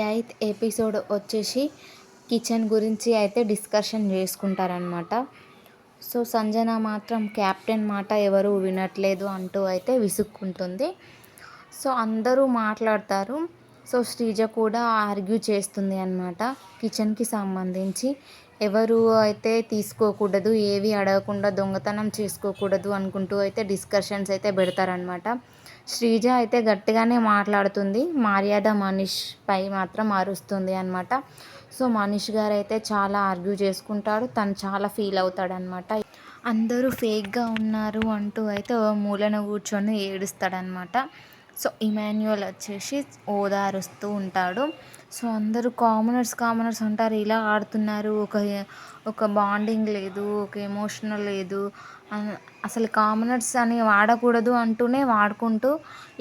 Eighth episode వచ్చేసి kitchen గురించి అయితే డిస్కషన్ చేసుకుంటారనమాట సో సంజన మాత్రం క్యాప్టెన్ మాట ఎవరు వినట్లేదు అంటూ అయితే విసుక్కుంటుంది. సో అందరూ మాట్లాడతారు. సో శ్రీజ కూడా ఆర్గ్యూ చేస్తుంది అనమాట కిచెన్కి సంబంధించి ఎవరు అయితే తీసుకోకూడదు ఏవి అడగకుండా దొంగతనం చేసుకోకూడదు అనుకుంటూ అయితే డిస్కషన్స్ అయితే పెడతారనమాట శ్రీజ అయితే గట్టిగానే మాట్లాడుతుంది. మర్యాద మనీష్ పై మాత్రం అరుస్తుంది అనమాట సో మనీష్ గారు అయితే చాలా ఆర్గ్యూ చేసుకుంటాడు. తను చాలా ఫీల్ అవుతాడనమాట అందరూ ఫేక్గా ఉన్నారు అంటూ అయితే ఓ మూలన కూర్చొని ఏడుస్తాడనమాట సో ఇమాన్యువల్ వచ్చేసి ఓదారుస్తూ ఉంటాడు. సో అందరూ కామనర్స్ కామనర్స్ అంటారు. ఇలా ఆడుతున్నారు. ఒక ఒక బాండింగ్ లేదు. ఒక ఎమోషనల్ లేదు. అసలు కామనర్స్ అని వాడకూడదు అంటూనే వాడుకుంటూ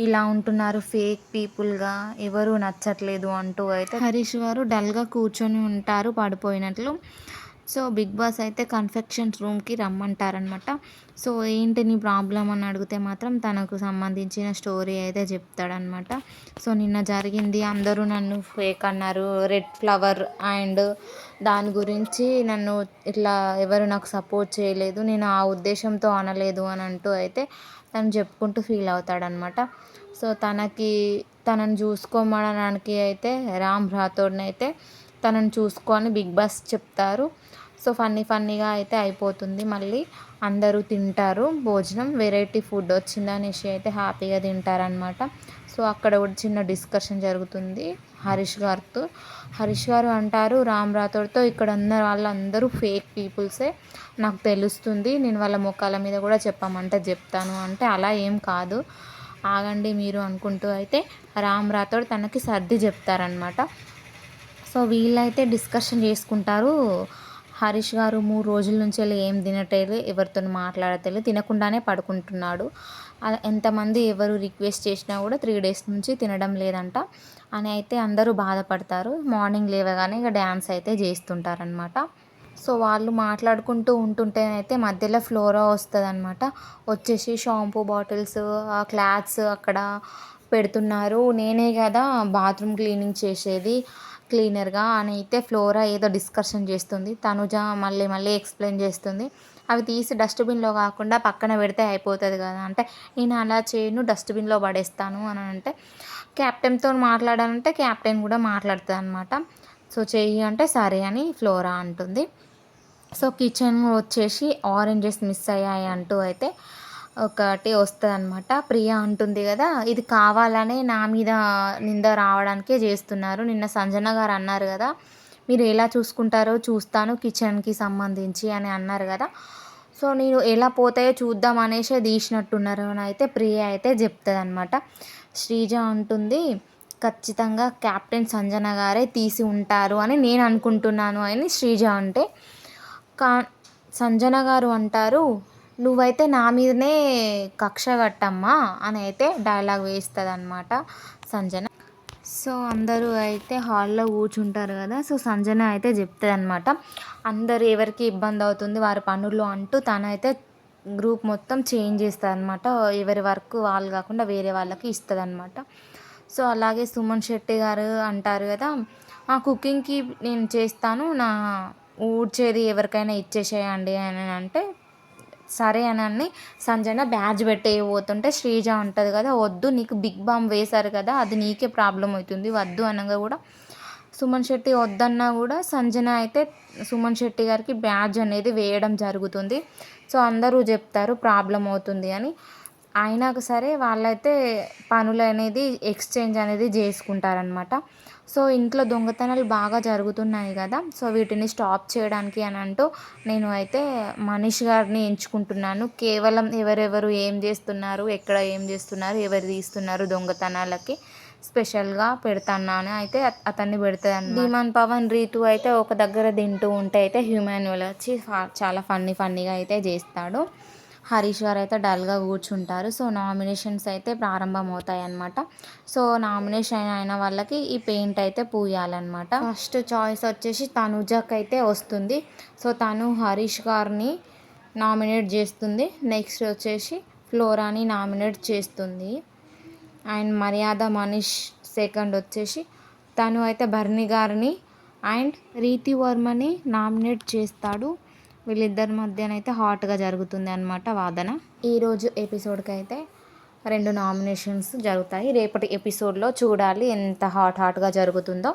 ఇలా ఉంటున్నారు. ఫేక్ పీపుల్గా ఎవరు నచ్చట్లేదు అంటూ అయితే హరీష్ గారు డల్గా కూర్చొని ఉంటారు పడిపోయినట్లు. సో బిగ్ బాస్ అయితే కన్ఫెక్షన్ రూమ్కి రమ్మంటారనమాట సో ఏంటి నీ ప్రాబ్లం అని అడిగితే మాత్రం తనకు సంబంధించిన స్టోరీ అయితే చెప్తాడనమాట సో నిన్న జరిగింది అందరూ నన్ను ఫేక్ అన్నారు రెడ్ ఫ్లవర్ అండ్ దాని గురించి నన్ను ఇట్లా ఎవరు నాకు సపోర్ట్ చేయలేదు నేను ఆ ఉద్దేశంతో అనలేదు అని అంటూ అయితే తను చెప్పుకుంటూ ఫీల్ అవుతాడనమాట సో తనకి తనను చూసుకోమనడానికి అయితే రామ్ రాథోడ్ని అయితే తనను చూసుకొని బిగ్ బాస్ చెప్తారు. సో ఫన్నీ ఫన్నీగా అయితే అయిపోతుంది. మళ్ళీ అందరూ తింటారు. భోజనం వెరైటీ ఫుడ్ వచ్చిందనేసి అయితే హ్యాపీగా తింటారనమాట సో అక్కడ కూడా చిన్న డిస్కషన్ జరుగుతుంది హరీష్ గారితో. హరీష్ గారు అంటారు రామ్ రాథోడ్తో ఇక్కడ ఉన్న వాళ్ళందరూ ఫేక్ పీపుల్సే నాకు తెలుస్తుంది. నేను వాళ్ళ ముఖాల మీద కూడా చెప్పమంటే చెప్తాను. అంటే అలా ఏం కాదు. ఆగండి మీరు అనుకుంటూ అయితే రామ్ రాథోడ్ తనకి సర్ది చెప్తారనమాట సో వీళ్ళైతే డిస్కషన్ చేసుకుంటారు. హరీష్ గారు మూడు రోజుల నుంచి వెళ్ళి ఏం తినట్లేదు ఎవరితో మాట్లాడతలేదు తినకుండానే పడుకుంటున్నాడు. ఎంతమంది ఎవరు రిక్వెస్ట్ చేసినా కూడా త్రీ డేస్ నుంచి తినడం లేదంట. అని అయితే అందరూ బాధపడతారు. మార్నింగ్ లేవగానే ఇక డ్యాన్స్ అయితే చేస్తుంటారనమాట సో వాళ్ళు మాట్లాడుకుంటూ ఉంటుంటేనైతే మధ్యలో ఫ్లోరా వస్తుంది అనమాట వచ్చేసి షాంపూ బాటిల్స్ క్లాత్స్ అక్కడ పెడుతున్నారు. నేనే కదా బాత్రూమ్ క్లీనింగ్ చేసేది. క్లీనర్గా అని అయితే ఫ్లోరా ఏదో డిస్కషన్ చేస్తుంది. తనుజ మళ్ళీ మళ్ళీ ఎక్స్ప్లెయిన్ చేస్తుంది. అవి తీసి డస్ట్బిన్లో కాకుండా పక్కన పెడితే అయిపోతుంది కదా. అంటే నేను అలా చేయను డస్ట్బిన్లో పడేస్తాను అని అంటే క్యాప్టెన్తో మాట్లాడాలంటే క్యాప్టెన్ కూడా మాట్లాడుతుంది అనమాట సో చెయ్యి అంటే సరే అని ఫ్లోరా అంటుంది. సో కిచెన్ వచ్చేసి ఆరెంజెస్ మిస్ అయ్యాయి అంటూ అయితే ఒకటి వస్తుంది అనమాట ప్రియ అంటుంది కదా ఇది కావాలనే నా మీద నింద రావడానికే చేస్తున్నారు. నిన్న సంజన గారు అన్నారు కదా మీరు ఎలా చూసుకుంటారో చూస్తాను కిచెన్కి సంబంధించి అని అన్నారు కదా. సో నేను ఎలా పోతాయో చూద్దాం అనేసి తీసినట్టున్నారు అని అయితే ప్రియ అయితే చెప్తుంది అనమాట శ్రీజ అంటుంది ఖచ్చితంగా కెప్టెన్ సంజన గారే తీసి ఉంటారు అని నేను అనుకుంటున్నాను అని శ్రీజ అంటే. కా సంజన గారు అంటారు నువ్వైతే నా మీదనే కక్ష కట్టమ్మా అని అయితే డైలాగ్ వేస్తుంది అనమాట సంజన. సో అందరూ అయితే హాల్లో కూర్చుంటారు కదా సో సంజన అయితే చెప్తుంది అనమాట అందరు ఎవరికి ఇబ్బంది అవుతుంది వారి పనులు అంటూ తనైతే గ్రూప్ మొత్తం చేంజ్ చేస్తుంది అనమాట ఎవరి వర్క్ వాళ్ళు కాకుండా వేరే వాళ్ళకి ఇస్తుంది అనమాట సో అలాగే సుమన్ శెట్టి గారు అంటారు కదా ఆ కుకింగ్కి నేను చేస్తాను నా ఊడ్చేది ఎవరికైనా ఇచ్చేసేయండి అని అంటే సరే అని అని సంజన బ్యాడ్జ్ పెట్టే పోతుంటే శ్రీజ ఉంటుంది కదా వద్దు నీకు బిగ్ బామ్ వేశారు కదా అది నీకే ప్రాబ్లం అవుతుంది వద్దు అనగా కూడా. సుమన్ శెట్టి వద్దన్నా కూడా సంజన అయితే సుమన్ శెట్టి గారికి బ్యాడ్జ్ అనేది వేయడం జరుగుతుంది. సో అందరూ చెప్తారు ప్రాబ్లం అవుతుంది అని. అయినాక సరే వాళ్ళైతే పనులు అనేది ఎక్స్చేంజ్ అనేది చేసుకుంటారనమాట సో ఇంట్లో దొంగతనాలు బాగా జరుగుతున్నాయి కదా సో వీటిని స్టాప్ చేయడానికి అని అంటూ నేను అయితే మనీష్ గారిని ఎంచుకుంటున్నాను. కేవలం ఎవరెవరు ఏం చేస్తున్నారు ఎక్కడ ఏం చేస్తున్నారు ఎవరు తీస్తున్నారు దొంగతనాలకి స్పెషల్గా పెడతాను అయితే అతన్ని పెడతాను. ధీమాన్ పవన్ రీతు అయితే ఒక దగ్గర తింటూ ఉంటే అయితే హ్యూమాన్యువల్ వచ్చి చాలా ఫన్నీ ఫన్నీగా అయితే చేస్తాడు. హరీష్ గారు అయితే డల్గా కూర్చుంటారు. సో నామినేషన్స్ అయితే ప్రారంభం అవుతాయి అన్నమాట సో నామినేషన్ అయిన వాళ్ళకి ఈ పెయింట్ అయితే పూయాలన్నమాట. ఫస్ట్ చాయిస్ వచ్చేసి తనుజకి అయితే వస్తుంది. సో తను హరీష్ గారిని నామినేట్ చేస్తుంది. నెక్స్ట్ వచ్చేసి ఫ్లోరాని నామినేట్ చేస్తుంది. అండ్ మర్యాద మనీష్ సెకండ్ వచ్చేసి తను అయితే భరణి గారిని అండ్ రీతి వర్మని నామినేట్ చేస్తాడు. వీళ్ళిద్దరి మధ్యనైతే హాట్గా జరుగుతుంది అనమాట వాదన. ఈరోజు ఎపిసోడ్కి అయితే రెండు నామినేషన్స్ జరుగుతాయి. రేపటి ఎపిసోడ్లో చూడాలి ఎంత హాట్ హాట్గా జరుగుతుందో.